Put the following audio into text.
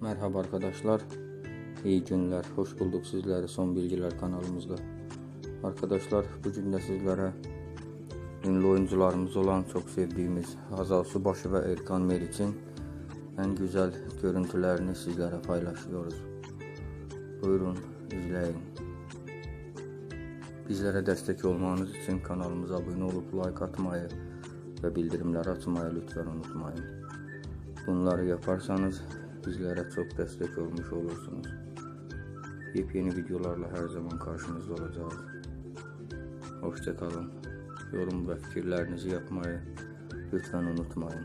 Merhaba arkadaşlar. İyi günler. Hoş bulduk sizleri Son Bilgiler kanalımızda. Arkadaşlar bugün de sizlere ünlü oyuncularımız olan çok sevdiğimiz Hazal Subaşı ve Erkan Meriç'in en güzel görüntülerini sizlere paylaşıyoruz. Buyurun izleyin. Bizlere destek olmanız için kanalımıza abone olup like atmayı ve bildirimleri açmayı lütfen unutmayın. Bunları yaparsanız bizlere çok destek olmuş olursunuz. Yepyeni videolarla her zaman karşınızda olacağız. Hoşçakalın. Yorum ve fikirlerinizi yapmayı lütfen unutmayın.